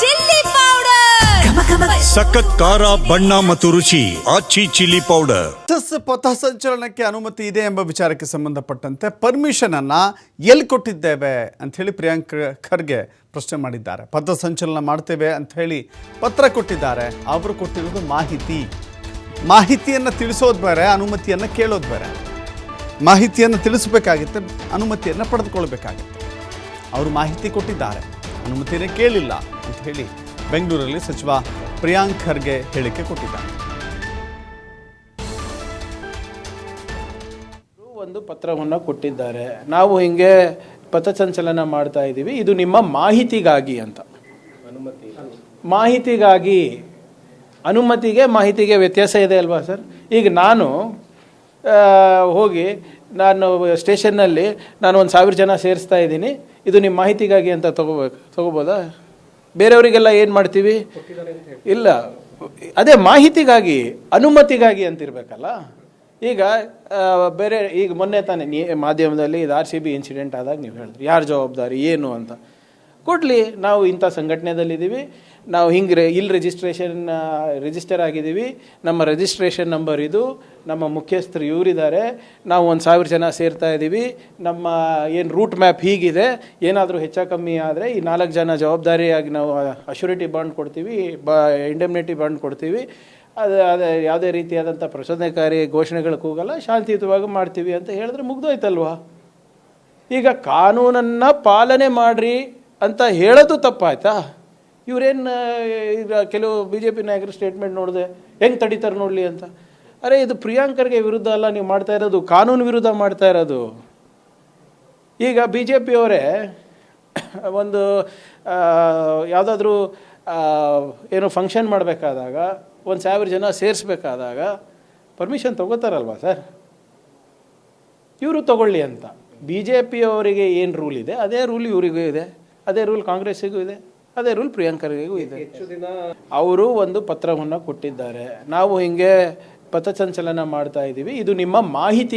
Chilli powder. ಸಖತ್ ಖಾರ ಬಣ್ಣ ಮತ್ತು ರುಚಿ ಆಚಿ ಚಿಲ್ಲಿ ಪೌಡರ್. ಪಥ ಸಂಚಲನಕ್ಕೆ ಅನುಮತಿ ಇದೆ ಎಂಬ ವಿಚಾರಕ್ಕೆ ಸಂಬಂಧಪಟ್ಟಂತೆ ಪರ್ಮಿಷನ್ ಅನ್ನ ಎಲ್ಲಿ ಕೊಟ್ಟಿದ್ದೇವೆ ಅಂತ ಹೇಳಿ ಪ್ರಿಯಾಂಕ್ ಖರ್ಗೆ ಪ್ರಶ್ನೆ ಮಾಡಿದ್ದಾರೆ. ಪಥ ಸಂಚಲನ ಮಾಡ್ತೇವೆ ಅಂತ ಹೇಳಿ ಪತ್ರ ಕೊಟ್ಟಿದ್ದಾರೆ. ಅವರು ಕೊಟ್ಟಿರೋದು ಮಾಹಿತಿ. ಮಾಹಿತಿಯನ್ನು ತಿಳಿಸೋದು ಬೇರೆ ಅನುಮತಿಯನ್ನು ಕೇಳೋದು ಬೇರೆ. ಮಾಹಿತಿಯನ್ನು ತಿಳಿಸಬೇಕಾಗಿತ್ತು ಅನುಮತಿಯನ್ನು ಪಡೆದುಕೊಳ್ಬೇಕಾಗಿತ್ತು. ಅವರು ಮಾಹಿತಿ ಕೊಟ್ಟಿದ್ದಾರೆ. ಅನುಮತಿಯನ್ನು ಕೇಳಿಲ್ಲ. ಅಂತ ಹೇಳಿ ಬೆಂಗಳೂರಲ್ಲಿ ಸಚಿವ ಪ್ರಿಯಾಂಕ್ ಖರ್ಗೆ ಹೇಳಿಕೆ ಕೊಟ್ಟಿದ್ದಾರೆ. ಒಂದು ಪತ್ರವನ್ನು ಕೊಟ್ಟಿದ್ದಾರೆ. ನಾವು ಹಿಂಗೆ ಪಥಸಂಚಲನ ಮಾಡ್ತಾ ಇದ್ದೀವಿ. ಇದು ನಿಮ್ಮ ಮಾಹಿತಿಗಾಗಿ ಅಂತ. ಮಾಹಿತಿಗಾಗಿ, ಅನುಮತಿಗೆ ಮಾಹಿತಿಗೆ ವ್ಯತ್ಯಾಸ ಇದೆ ಅಲ್ವಾ ಸರ್? ಈಗ ನಾನು ಹೋಗಿ ನಾನು ಸ್ಟೇಷನ್ನಲ್ಲಿ ನಾನು ಒಂದು ಸಾವಿರ ಜನ ಸೇರಿಸ್ತಾ ಇದ್ದೀನಿ. ಇದು ನಿಮ್ಮ ಮಾಹಿತಿಗಾಗಿ ಅಂತ ತಗೋಬೇಕು ತಗೋಬೋದಾ? ಬೇರೆಯವರಿಗೆಲ್ಲ ಏನು ಮಾಡ್ತೀವಿ? ಇಲ್ಲ. ಅದೇ ಮಾಹಿತಿಗಾಗಿ, ಅನುಮತಿಗಾಗಿ ಅಂತಿರ್ಬೇಕಲ್ಲ? ಈಗ ಬೇರೆ, ಈಗ ಮೊನ್ನೆ ತಾನೇ ನೀ, ಮಾಧ್ಯಮದಲ್ಲಿ ಇದು ಆರ್ ಸಿ ಬಿ ಇನ್ಸಿಡೆಂಟ್ ಆದಾಗ ನೀವು ಹೇಳಿದ್ರಿ. ಯಾರು ಜವಾಬ್ದಾರಿ, ಏನು ಅಂತ. ಕೊಡಲಿ, ನಾವು ಇಂಥ ಸಂಘಟನೆದಲ್ಲಿದ್ದೀವಿ ನಾವು ಹಿಂಗೆ ರೆ ಇಲ್ಲಿ ರಿಜಿಸ್ಟ್ರೇಷನ್ ರಿಜಿಸ್ಟರ್ ಆಗಿದ್ದೀವಿ. ನಮ್ಮ ರಿಜಿಸ್ಟ್ರೇಷನ್ ನಂಬರ್ ಇದು, ನಮ್ಮ ಮುಖ್ಯಸ್ಥರು ಇವರಿದ್ದಾರೆ. ನಾವು ಒಂದು ಸಾವಿರ ಜನ ಸೇರ್ತಾ ಇದ್ದೀವಿ. ನಮ್ಮ, ಏನು ರೂಟ್ ಮ್ಯಾಪ್ ಹೀಗಿದೆ. ಏನಾದರೂ ಹೆಚ್ಚ ಕಮ್ಮಿ ಆದರೆ ಈ ನಾಲ್ಕು ಜನ ಜವಾಬ್ದಾರಿಯಾಗಿ ನಾವು ಅಶ್ಯೂರಿಟಿ ಬಾಂಡ್ ಕೊಡ್ತೀವಿ, ಬ ಇಂಡೆಮ್ನಿಟಿ ಬಾಂಡ್ ಕೊಡ್ತೀವಿ. ಅದು, ಅದೇ, ಯಾವುದೇ ರೀತಿಯಾದಂಥ ಪ್ರಚೋದನಕಾರಿ ಘೋಷಣೆಗಳು ಕೂಗಲ್ಲ ಶಾಂತಿಯುತವಾಗಿ ಮಾಡ್ತೀವಿ ಅಂತ ಹೇಳಿದ್ರೆ ಮುಗ್ದೋಯ್ತಲ್ವಾ? ಈಗ ಕಾನೂನನ್ನು ಪಾಲನೆ ಮಾಡ್ರಿ. ಅಂತ ಹೇಳೋದು ತಪ್ಪಾಯ್ತಾ? ಇವರೇನು ಕೆಲವು ಬಿ ಜೆ ಪಿ ನಾಯಕರು ಸ್ಟೇಟ್ಮೆಂಟ್ ನೋಡಿದೆ, ಹೆಂಗೆ ತಡಿತಾರೆ ನೋಡಲಿ ಅಂತ. ಅರೆ, ಇದು ಪ್ರಿಯಾಂಕರ್ಗೆ ವಿರುದ್ಧ ಅಲ್ಲ, ನೀವು ಮಾಡ್ತಾ ಇರೋದು, ಕಾನೂನು ವಿರುದ್ಧ ಮಾಡ್ತಾ ಇರೋದು. ಈಗ ಬಿ ಜೆ ಪಿಯವರೇ ಒಂದು ಯಾವುದಾದ್ರೂ ಏನೋ ಫಂಕ್ಷನ್ ಮಾಡಬೇಕಾದಾಗ, ಒಂದು ಸಾವಿರ ಜನ ಸೇರಿಸ್ಬೇಕಾದಾಗ ಪರ್ಮಿಷನ್ ತಗೋತಾರಲ್ವಾ ಸರ್? ಇವರು ತಗೊಳ್ಳಿ ಅಂತ. ಬಿ ಜೆ ಪಿಯವರಿಗೆ ಏನು ರೂಲ್ ಇದೆ? ಅದೇ ರೂಲ್ ಇವರಿಗೂ ಇದೆ. ಅದೇ ರೂಲ್ ಕಾಂಗ್ರೆಸ್ಸಿಗೂ ಇದೆ ಅದೇ ರೂಲ್ ಪ್ರಿಯಾಂಕರ್ಗೂ ಇದೆ. ಅವರು ಒಂದು ಪತ್ರವನ್ನು ಕೊಟ್ಟಿದ್ದಾರೆ. ನಾವು ಹಿಂಗೆ ಪಥಸಂಚಲನ ಮಾಡ್ತಾ ಇದ್ದೀವಿ ಇದು ನಿಮ್ಮ ಮಾಹಿತಿ